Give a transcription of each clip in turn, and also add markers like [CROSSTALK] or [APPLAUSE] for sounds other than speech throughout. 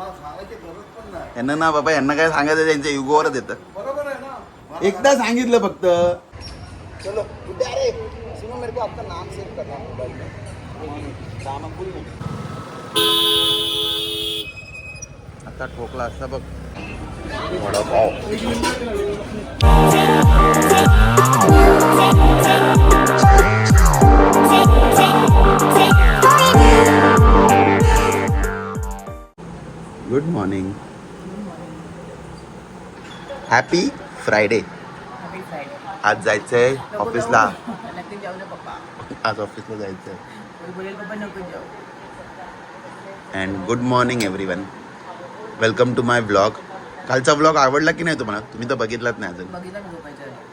तुम्हाला सांगायची गरज पण नाही. यांना ना बाबा यांना काय सांगायचं त्यांच्या युगोवरच येतं. बरोबर आहे ना. मला एकदा सांगितलं फक्त. चलो कुठे अरे सुनो मेरे को आपका नाम सेव करना है मोबाइल में. में आता ठोकला असता बघ. Vada pav. Good morning happy Friday आज जायचंय नको ऑफिसला [LAUGHS] आज ऑफिसला नको जाऊ. And good morning every one welcome to my blog कालचा ब्लॉग आवडला की नाही तुम्हाला? तुम्ही तर बघितलाच नाही अजून.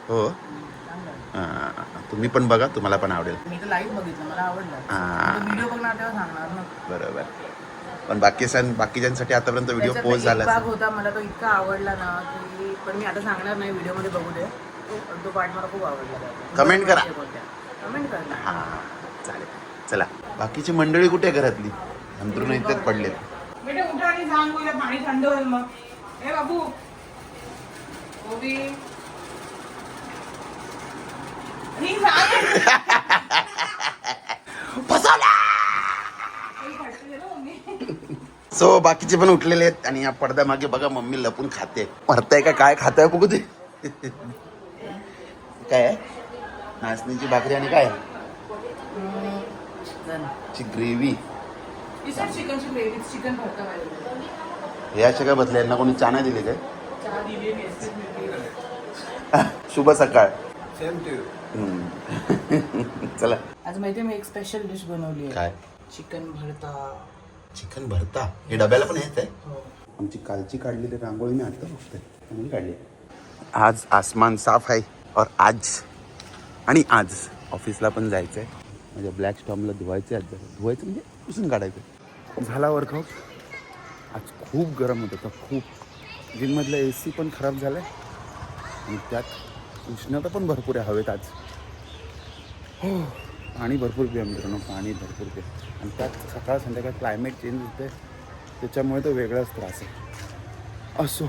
हो. तुम्ही पण बघा तुम्हाला पण आवडेल. मी तर लाईव्ह बघितलं मला आवडलं. व्हिडिओ बघणार तेव्हा सांगणार ना. बरोबर. पण बाकी सण बाकीच्यांसाठी आतापर्यंत व्हिडिओ पोस्ट झाला भाग. होता मला तो इतका आवडला ना की पण मी आता सांगणार नाही व्हिडिओमध्ये बघू दे. पण तो पार्ट मला खूप आवडला. Comment करा. कमेंट करा हां चालेल. चला. बाकीची मंडळी कुठे घरातली? अंतरून इथेच पडलेत. बेटा उठा आणि सांग बोला पाणी थंड होईल मग. ए बाबू. गोबी आणि सांग. काही फाटलं आहे ना मम्मी? सो बाकीचे पण उठलेले आहेत आणि या पडद्यामागे बघा मम्मी लपून खाते. मरताय का? काय खाताय बघू ते काय आहे? नाचणीची भाकरी आणि काय. ची ग्रेव्ही. हे अशा काय बसल्या यांना कोणी चाना दिली काय. शुभ सकाळ. सेम टू हम्म. [LAUGHS] चला. आज माहिती मी एक स्पेशल डिश बनवली आहे. काय? चिकन भरता. चिकन भरता. हे डब्याला पण येत आहे हो. आमची कालची काढलेली रांगोळी मी आता बघतोय. चांगली काढली आज आसमान साफ आहे और आज आणि आज ऑफिसला पण जायचं आहे माझ्या ब्लॅक स्टॉमला धुवायचं आहे आज जरा. धुवायचं म्हणजे पुसून काढायचं. झाला वर्कआउट? आज खूप गरम होत. होतं खूप. जिममधलं ए सी पण खराब झालं आहे आणि त्यात उष्णता पण भरपूर आहे हवेत आज. हो. पाणी भरपूर पिया मित्रांनो पाणी भरपूर पिया आणि त्यात सकाळ संध्याकाळ क्लायमेट चेंज होते त्याच्यामुळे तो वेगळाच त्रास आहे. असो.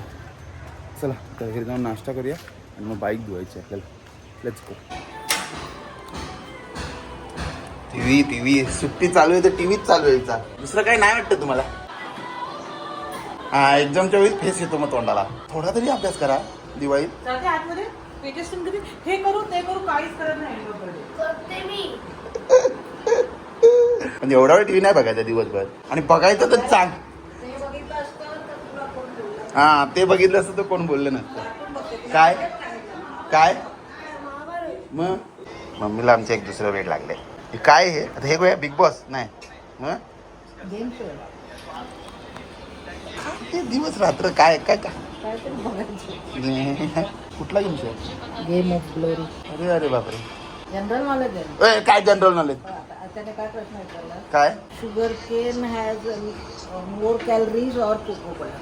चला तर घरी जाऊन नाश्ता करूया आणि मग बाईक धुवायची आपल्याला. Let's go T V T V सुट्टी चालू आहे तर टी व्हीच चालू आहे हिचा. दुसरं काही नाही वाटतं तुम्हाला? हा एक्झामच्या वेळीच फेस येतो मग तोंडाला. थोडा तरी अभ्यास करा दिवाळीत हे करू ते करू काहीच करत नाही. मी म्हणजे एवढा वेळ टी व्ही नाही बघायचा दिवसभर. आणि बघायचं तर चांग. ते हा ते बघितलं असतं तर कोण बोललं नसतं. काय? काय? मग? मम्मीला आमच्या एक दुसरं वेळ लागले. काय हे? आता हे काय बिग बॉस नाही. मग? हे दिवस रात्र काय काय काय? कुठला game show game of glory अरे अरे बापरे. जनरल नॉलेज काय जनरल नॉलेज त्याने काय प्रश्न विचारला? काय? Sugar cane has more calories और coco cola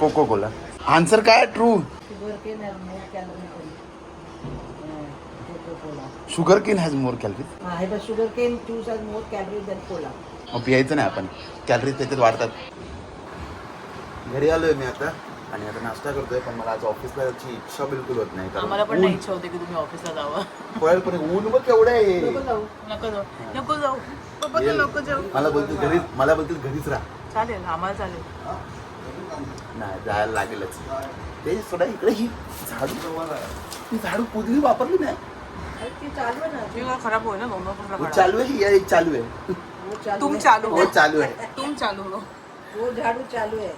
coco cola answer काय true sugar cane has more calories coco cola sugar cane has more calories हा हे बघ sugar cane juice has more calories than cola मग पियायचं नाही आपण. Calories त्याच्यात वाढतात. घरी आलोय मी आता. आणि आता नाश्ता करतोय पण मला आज ऑफिसला जायची इच्छा बिलकुल होत नाही आम्हाला पण नाही इच्छा होते की तुम्ही ऑफिसला जावं. पळेल पण ऊन बघ केवढं आहे? नको जाऊ नको जाऊ नको जाऊ. पप्पा ये. नको जाऊ. मला बोलते घरी मला बोलते घरीच राहा. चालेल आम्हाला चालेल. नाही जायला लागेलच. ते सोडा इकडे ही झाडू ही झाडू पुदली वापरली नाही. ते चालू आहे ना. जीव खराब होईल ना? दोन वो चालू आहे की या एक चालू आहे. तुम है. चालू हो चालू आहे. तुम चालू हो. वो झाडू चालू आहे.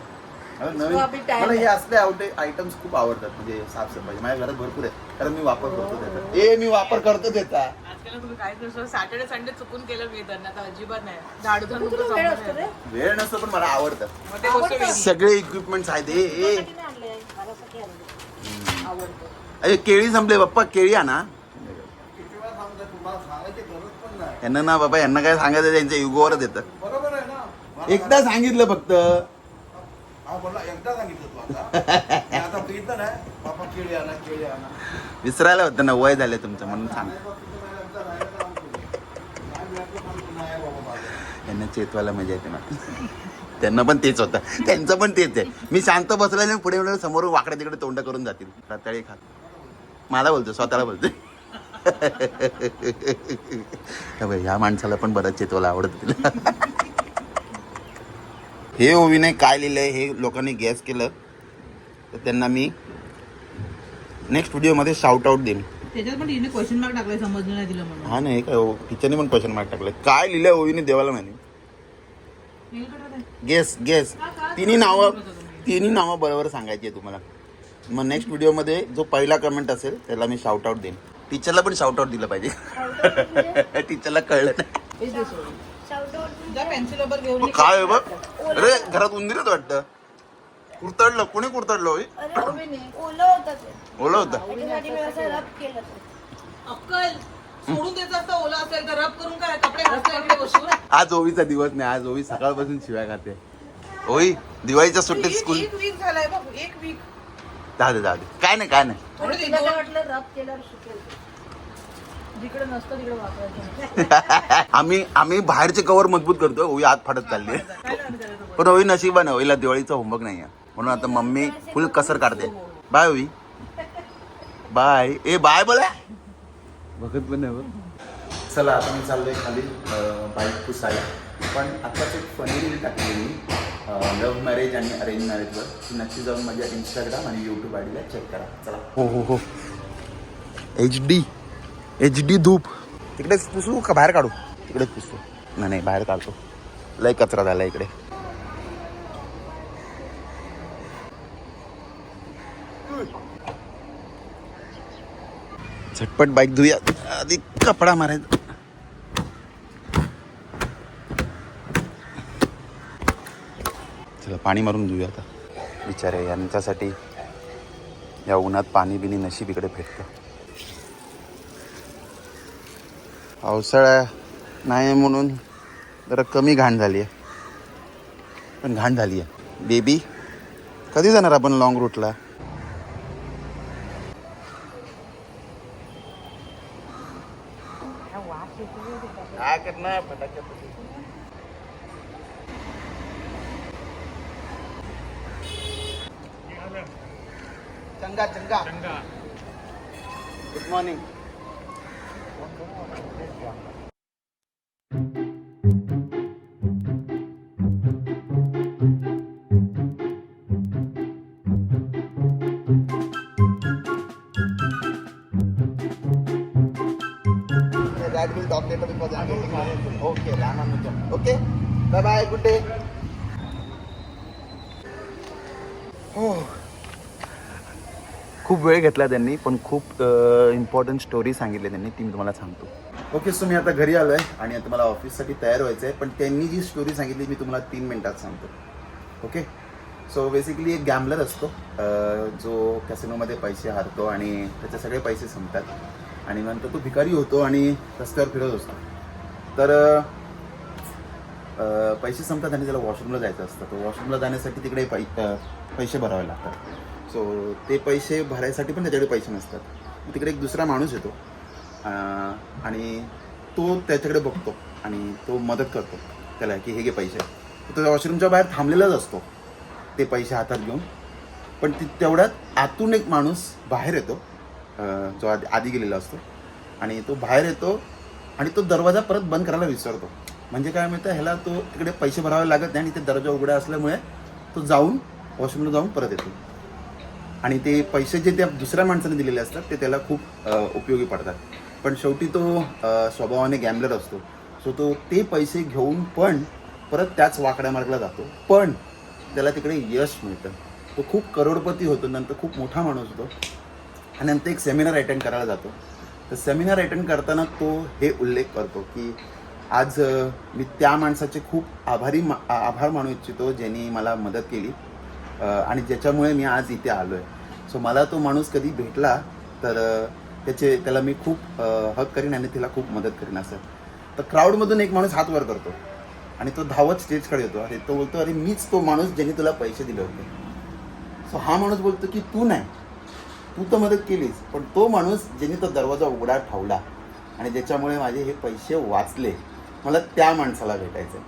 मला हे. असले आउट आयटम्स खूप आवडतात म्हणजे साफसफाई. माझ्या घरात भरपूर आहे कारण मी वापर करतो त्याचा. ए मी वापर करतो त्याचा. आजकाल तुम्ही काय करतो? सॅटर्डे संडे चुकून केलं मी तर आता अजिबात नाही. झाडू धरून तुला तुमचं वेळ नसतो पण मला आवडतं. सगळे इक्विपमेंट्स आहेत ए अरे केळी संपले बाप्पा. केळी आणा. किती वेळा सांगतो तुम्हाला? सांगायची गरज पण नाही. यांना ना बाबा यांना काय सांगायचं त्यांच्या युगोवरच येतं. बरोबर आहे ना. मला एकदा सांगितलं फक्त. हा एकदा सांगितलं आता. [LAUGHS] विसरायला होतं ना वय झालं तुमचं म्हणून सांग. नाही बा, तुझं मला एकदा राहायला लावून ठेवलं. नाही मिळालं पण तू नाही बाबा माझं. यांना चेतवायला मजा येते ना. त्यांना पण तेच होतं. त्यांचं पण तेच आहे. मी शांत बसलेलं आणि पुढे म्हणलं समोर वाकडे तिकडे तोंड करून जातील. रताळी खात मला बोलतो स्वतःला बोलतो ह्या [LAUGHS] माणसाला पण बरंच चेतवाला आवडत तिला. हे ओवीने काय लिहिलंय हे लोकांनी गॅस केलं. तर त्यांना मी नेक्स्ट व्हिडिओमध्ये शाउट आउट देईन. त्याच्यात पण तिने क्वेश्चन मार्क टाकलाय समजलं नाही दिलं म्हणून. हा नाही काय टीचरने पण क्वेश्चन मार्क टाकलं काय लिहिलंय ओवीने देवाला माहिती गेस गेस तिन्ही नावं तिन्ही नावं बरोबर सांगायची आहे तुम्हाला. मग नेक्स्ट व्हिडिओमध्ये जो पहिला कमेंट असेल त्याला मी शाउट आउट देईन. टीचरला पण शाउट आउट दिलं पाहिजे. टीचरला [LAUGHS] कळलं नाही. काय आहे बघ? अरे घरात उंदीरच वाटतं. कुरतडलं. कोणी कुरतडलं होई? अरे ओलं होतं ते. ओलं होतं. त्याच्यासाठी मी असं रब केलं ते. अक्कल सोडून द्यायचं असतं ओला असेल तर रब करून काय? कपडे घासले वगैरे बसून. आज ओवीचा दिवस नाही. आज ओवी सकाळपासून शिवाय खाते. ओवी दिवाळीच्या सुट्टीत स्कूल एक वीक झालाय बघ. एक वीक जाऊ दे जाऊ दे. काय नाही काय नाही. [LAUGHS] आम्ही आम्ही बाहेरचे कवर मजबूत करतो ओवी आत फाटत चालली पण ओवी नशिबाने ओवीला दिवाळीचा होमवर्क नाही आहे म्हणून आता मम्मी फुल कसर काढते. बाय ओवी बाय ए बाय बोला. बघत पण नाही चला आता मी चाललोय खाली बाईक पुसायला पण आत्ताच एक फनी रील टाकली मी लव्ह मॅरेज आणि अरेंज मॅरेजवर ती नक्की जाऊन माझ्या इंस्टाग्राम आणि यूट्यूब आयडीला चेक करा. चला. हो हो हो. एच डी एच डी धूप. तिकडेच पुसू का बाहेर काढू? तिकडेच पुसू. नाही नाही बाहेर काढतो. लय कचरा झाला इकडे. झटपट बाईक धुया. आधी कपडा मारायचा. चला पाणी मारून धुया आता. विचारे यांच्यासाठी या उन्हात पाणी बिनी नशीब इकडे भेटतं. पावसाळा नाही म्हणून जरा कमी घाण झाली आहे. पण घाण झाली आहे. बेबी कधी जाणार आपण लॉंग रूटला काय करणार? फटाक्यात चंगा चंगा. Good morning Talk later because I'm married. Okay, Ramanujan. Okay, bye bye. Good day. हो खूप वेळ घेतला त्यांनी पण खूप इम्पॉर्टंट स्टोरी सांगितली त्यांनी ती मी तुम्हाला सांगतो ओके सो मी आता घरी आलो आहे आणि आता मला ऑफिससाठी तयार व्हायचं आहे पण त्यांनी जी स्टोरी सांगितली मी तुम्हाला तीन मिनिटात सांगतो ओके सो बेसिकली एक गॅमलर असतो जो कॅसिनोमध्ये पैसे हारतो आणि त्याचे सगळे पैसे संपतात आणि नंतर तो भिकारी होतो आणि रस्त्यावर फिरत असतो. तर पैसे संपतात आणि त्याला वॉशरूमला जायचं असतं. तर वॉशरूमला जाण्यासाठी तिकडे पै पैसे भरावे लागतात. सो ते पैसे भरायसाठी पण त्याच्याकडे पैसे नसतात. तिकडे एक दुसरा माणूस येतो आणि तो त्याच्याकडे बघतो आणि तो मदत करतो त्याला की हे घे पैसे. तो वॉशरूमच्या बाहेर थांबलेलाच असतो. ते पैसे हातात घेऊन. पण ती तेवढ्यात आतून एक माणूस बाहेर येतो. जो आधी आधी गेलेला असतो. आणि तो बाहेर येतो आणि तो दरवाजा परत बंद करायला विसरतो. म्हणजे काय मिळतं ह्याला तो तिकडे पैसे भरावे लागत नाही आणि ते दरवाजा उघडा असल्यामुळे तो जाऊन वॉशरूमला जाऊन परत येतो. आणि ते पैसे जे त्या दुसऱ्या माणसाने दिलेले असतात ते त्याला खूप उपयोगी पडतात. पण शेवटी तो स्वभावाने गॅमलर असतो. सो तो ते पैसे घेऊन पण परत त्याच वाकड्या मार्गला जातो. पण त्याला तिकडे यश मिळतं. तो खूप करोडपती होतो नंतर खूप मोठा माणूस होतो. आणि नंतर एक सेमिनार अटेंड करायला जातो. तर सेमिनार अटेंड करताना तो हे उल्लेख करतो की आज मी त्या माणसाचे खूप आभारी मा आभार मानू इच्छितो ज्यांनी मला मदत केली. आणि ज्याच्यामुळे मी आज इथे आलो आहे सो मला तो माणूस कधी भेटला तर त्याचे त्याला मी खूप हक करीन आणि तिला खूप मदत करीन असं. तर क्राऊडमधून एक माणूस हात वर करतो आणि तो धावत स्टेजकडे येतो. अरे तो बोलतो अरे मीच तो माणूस ज्याने तुला पैसे दिले होते. सो हा माणूस बोलतो की तू नाही. तू तर मदत केलीस पण तो माणूस ज्याने तो दरवाजा उघडा ठेवला आणि ज्याच्यामुळे माझे हे पैसे वाचले मला त्या माणसाला भेटायचं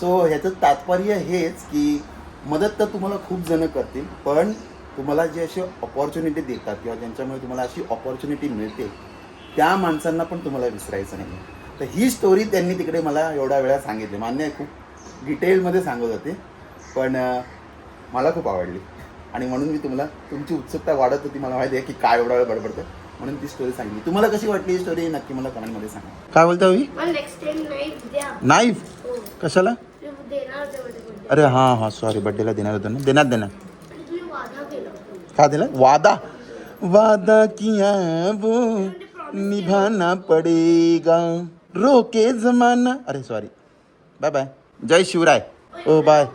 सो ह्याचं तात्पर्य हेच की मदत तर तुम्हाला खूप जण करतील पण तुम्हाला जे अशी ऑपॉर्च्युनिटी देतात किंवा ज्यांच्यामुळे तुम्हाला अशी ऑपॉर्च्युनिटी मिळते त्या माणसांना पण तुम्हाला विसरायचं नाही तर ही स्टोरी त्यांनी तिकडे मला एवढ्या वेळा सांगितली. मान्य आहे खूप डिटेलमध्ये सांगत होते पण मला खूप आवडली. आणि म्हणून मी तुम्हाला तुमची उत्सुकता वाढत होती. मला माहिती आहे की काय एवढा वेळ बडबडतं म्हणून ती स्टोरी सांगितली. तुम्हाला कशी वाटली ही स्टोरी नक्की मला कमेंटमध्ये सांगा. काय बोलता मी मला नेक्स्ट टाइम नाही द्या. नाईफ हो. कशाला. अरे हां हां सॉरी बड्डेला देणार होतं ना. देणार देणार. आणि तुम्ही वादा केला. होता. का दिला वादा? वादा किया वो? निभाना पडेगा. रोके जमाना. अरे सॉरी बाय बाय जय शिवराय. ओ बाय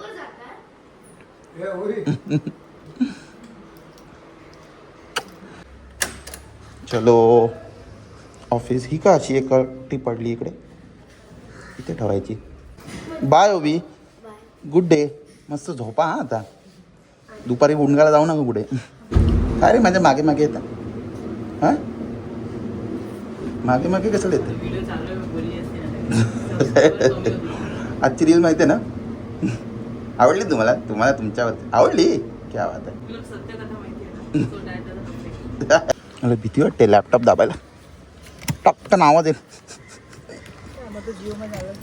[LAUGHS] चलो ऑफिस ही का अशी एक टी पडली इकडे? इथे ठेवायची. बाय ओबी. गुड डे मस्त झोपा हा आता. दुपारी गुंडगाला जाऊ नका कुठे काय रे माझ्या मागे मागे येतं? हां? मागे मागे कसं येतं [LAUGHS] आजची रील माहिती आहे ना? आवडली तुम्हाला? तुम्हाला तुमच्यावरती. आवडली? क्या बात आहे. [LAUGHS] मला भीती वाटते लॅपटॉप दाबायला. टपकन आवाज येईल. मग तो जिओ मध्ये आलाच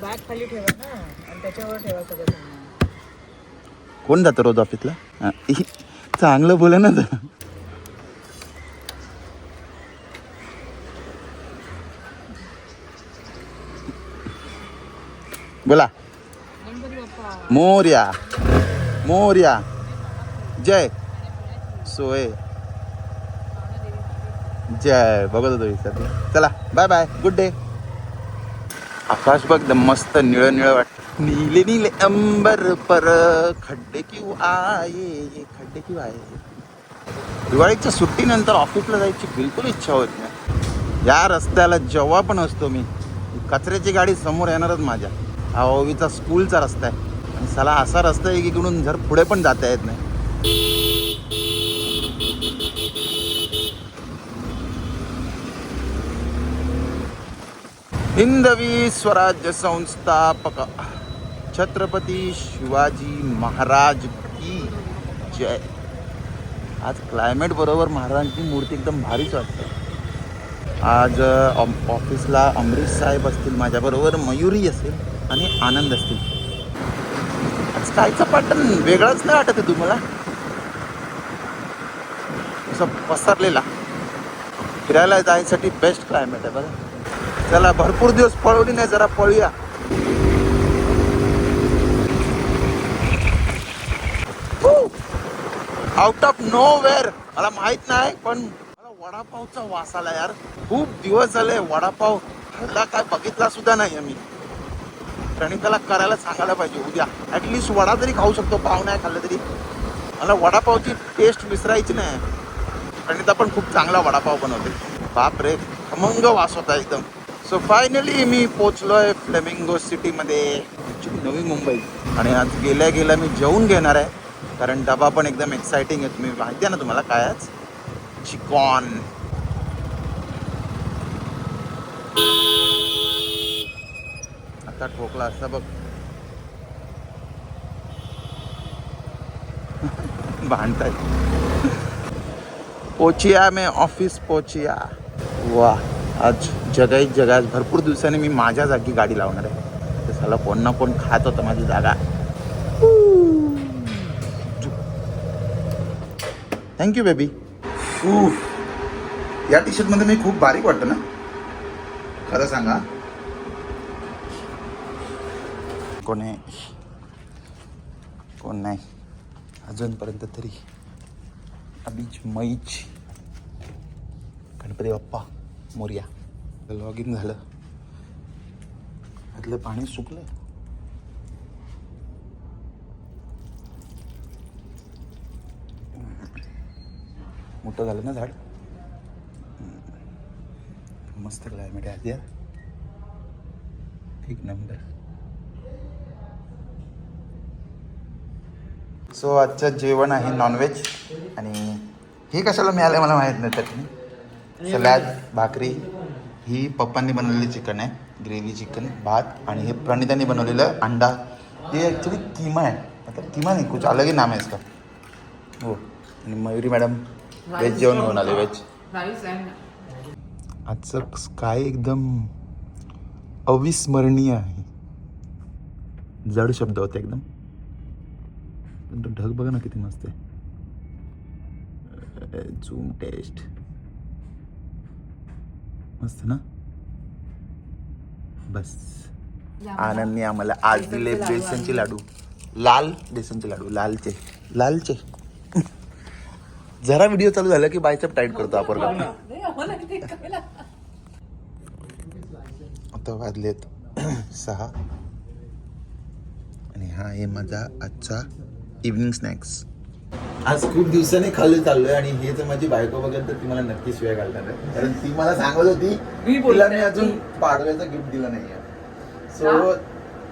बॅग खाली ठेवा ना आणि त्याच्यावर ठेवा सगळं सामान. कोण जातं रोज ऑफिसला चांगलं बोला ना तर बोला. मोर्या. मोर्या. जय. सोय जय. बघत होतो विसरलो चला बाय बाय गुड डे आकाश बघ मस्त निळं निळं वाटत नीले नीले अंबर पर खड्डे क्यू आये ये खड्डे क्यू आये दिवाळीच्या सुट्टीनंतर ऑफिसला जायची बिलकुल इच्छा होत नाही. या रस्त्याला जेव्हा पण असतो मी कचऱ्याची गाडी समोर येणारच माझ्या. हा ओवीचा स्कूलचा रस्ता आहे. आणि साला असा रस्ता आहे की इकडून जर पुढे पण जाता येत नाही. हिंदवी स्वराज्य संस्थापक छत्रपती शिवाजी महाराज की जय. आज क्लायमेट बरोबर महाराजांची मूर्ती एकदम भारीच वाटते. आज ऑफिसला अमरीश साहेब असतील माझ्याबरोबर मयुरी असेल आणि आनंद असतील. आज कायचा पाटण वेगळाच नाही वाटत आहे तुम्हाला? असं पसरलेला. फिरायला जायसाठी बेस्ट क्लायमेट आहे बघा. चला भरपूर दिवस पळवली नाही जरा पळूया. आउट ऑफ नो वेअर मला माहीत नाही पण मला वडापावचा वास आला यार. खूप दिवस झाले वडापाव खाल्ला काय बघितला सुद्धा नाही आम्ही प्रणिताला करायला सांगायला पाहिजे उद्या. ऍटलिस्ट वडा तरी खाऊ शकतो पाव नाही खाल्लं तरी. मला वडापावची टेस्ट विसरायची नाही. प्रणिता पण खूप चांगला वडापाव बनवते. बाप रे खमंग वास होता एकदम. सो फायनली मी पोचलो आहे फ्लेमिंगो सिटीमध्ये ॲक्च्युली नवी मुंबई. आणि आज गेल्या गेल्या मी जेवून घेणार आहे. कारण डबा पण एकदम एक्सायटिंग आहे. तुम्ही माहिती आहे ना तुम्हाला काय आज? चिकॉन. आता ठोकला असता बघ. [LAUGHS] भांडताय पोचिया मे ऑफिस पोचिया. वा आज जगाईत जगात भरपूर दिवसांनी मी माझ्या जागी गाडी लावणार आहे. त्याला कोण ना कोण खात होतं माझी जागा. थँक्यू बेबी या टी शर्टमध्ये मी खूप बारीक वाटतो ना? खरं सांगा. कोण आहे? कोण नाही. अजूनपर्यंत तरी. बीच मैच गणपती बाप्पा मोर्या. लॉग इन झालं. त्यातलं पाणी सुकलं मोठं झालं ना झाड? मस्त क्लायमेट आहे आज यार एक नंबर सो आजचं जेवण आहे नॉनव्हेज आणि हे कशाला मिळालं मला माहीत नाही तर सलाद भाकरी ही पप्पांनी बनवलेली चिकन आहे ग्रेव्ही चिकन भात आणि हे प्रणितांनी बनवलेलं अंडा. हे ॲक्च्युली किमा आहे. मतलब किमा नाही कुछ अलग ही नाम आहे इसका. हो. आणि मयुरी मॅडम व्हेज जेवण घेऊन आले व्हेज आजचं स्काय एकदम अविस्मरणीय आहे. जड शब्द होते एकदम. तो ढग बघा ना किती मस्त आहे. झूम टेस्ट मस्त ना? बस. आनंदने आम्हाला आज दिले बेसनचे लाडू. लाल बेसनचे लाडू लालचे. लालचे. जरा व्हिडिओ चालू झाला की बायचप टाईट करतो आपण. आता वाजलेत [CLEARS THROAT] सहा. आणि हा आहे माझा आजचा इव्हनिंग स्नॅक्स आज खूप दिवसांनी खाल्ले चाललोय आणि हे जर माझी बायको बघेल तर ती मला नक्की शिवाय घालणार आहे. कारण ती मला सांगत होती मी बोलते. तिला मी अजून पाडव्याचं गिफ्ट दिलं नाहीये. सो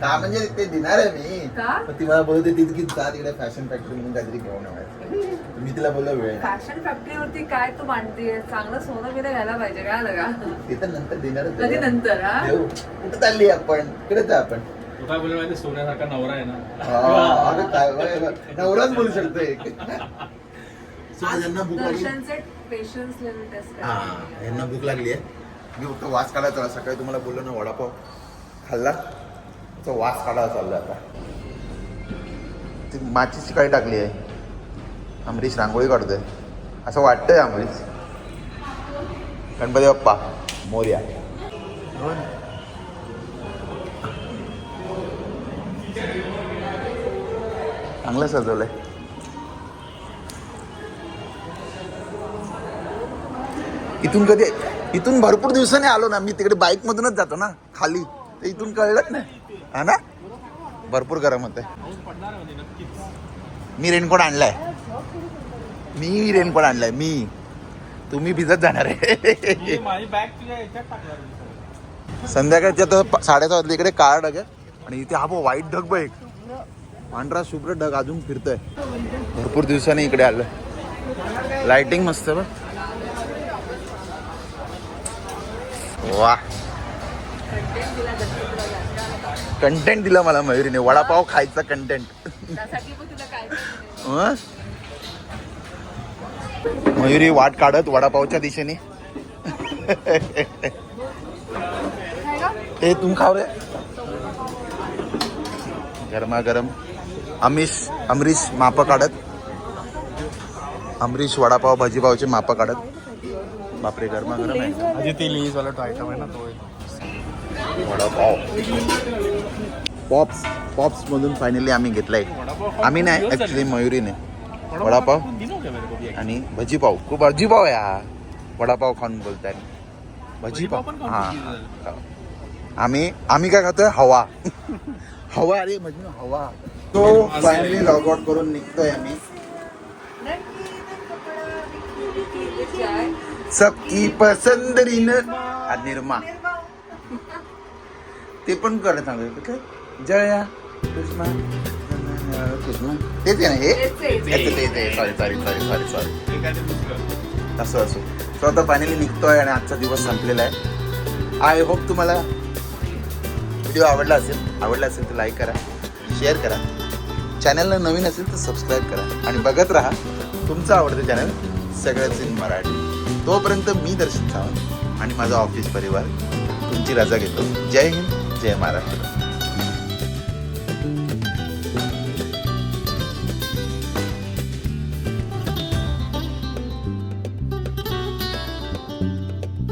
का? म्हणजे ते देणार आहे मी? पण ती मला बोलत होती की जा तिकडे फॅशन फॅक्टरी म्हणून काहीतरी घेऊन येवायचं मी तिला बोललो वेळ. नाही. फॅशन फॅक्टरीवरती काय तू मांडतीये चांगलं सोनं बिनं घ्यायला पाहिजे काय आलं का? ते तर नंतर देणार कधी नंतर कुठे चालली आपण? इकडे जा आपण. तू काय बोलला माहिती सोन्यासारखा नवरा आहे ना. हा, अरे काय वय, नवराच बोलू शकतो एक. So, यांना भूक लागली. दर्शनचे पेशन्स लेवल टेस्ट हा यांना भूक लागली आहे. मी फक्त वास काढायचा होता. सकाळी तुम्हाला बोललो ना वडापाव खाल्ला. तो वास काढायला चालला आता. ती माचीची काही टाकली आहे. अमरीश रांगोळी काढतोय. असं वाटतंय अमरीश गणपती बाप्पा मोर्या. चांगलं सजवलंय. इथून कधी इथून भरपूर दिवसांनी आलो ना मी तिकडे बाईक मधूनच जातो ना खाली. तर इथून कळलंच नाही. हा ना? भरपूर गरम होत मी रेनकोट आणलाय. मी रेनकोट आणलाय मी. तुम्ही भिजत जाणार आहे. संध्याकाळच्या तर साडेसहा वाजले इकडे काळा आहे आणि इथे हा बघ वाईट ढग बघ पांढरा शुभ्र ढग अजून फिरतोय. भरपूर दिवसांनी इकडे आलं लाइटिंग मस्त आहे बघ. वा. कंटेंट दिला मला मयुरीने. वडापाव खायचा कंटेंट मयुरी वाट काढत वडापावच्या दिशेने. [LAUGHS] ए तुम खाव रे. गरमागरम. अमिश अमरीश माप काढत. अमरीश वडापाव भाजीपावचे माप काढत. बापरे गरमागरम आहे. आधी ते लेस वाला तो आयटम आहे ना तो. आहे. वडापाव. पॉप्स पॉप्स मधून फायनली आम्ही घेतलाय. आम्ही नाही ऍक्च्युली मयुरीने. वडापाव. आणि भजीपाव. खूप भजीपाव आहे हा. वडापाव खाऊन बोलताय. भजीपाव हा. हा. आम्ही आम्ही काय खातोय? हवा. [LAUGHS] हवा अरे म्हणजे हवा. तो फायनली लॉग आउट करून निघतोय आम्ही. सबकी पसंद रीन निर्मा. ते पण करत सांगतो काय जया कृष्णा कृष्णा. तेच आहे ना हे? Sorry sorry sorry sorry sorry. असं असो. सो आता फायनली निघतोय आणि आजचा दिवस संपलेला आहे. आय होप तुम्हाला व्हिडिओ आवडला असेल आवडला असेल तर लाईक करा शेअर करा. चॅनलला नवीन असेल तर सबस्क्राईब करा आणि बघत राहा तुमचं आवडतं चॅनल सगळ्याच इन मराठी. तोपर्यंत मी दर्शन सावंत आणि माझा ऑफिस परिवार तुमची रजा घेतो. जय हिंद जय महाराष्ट्र.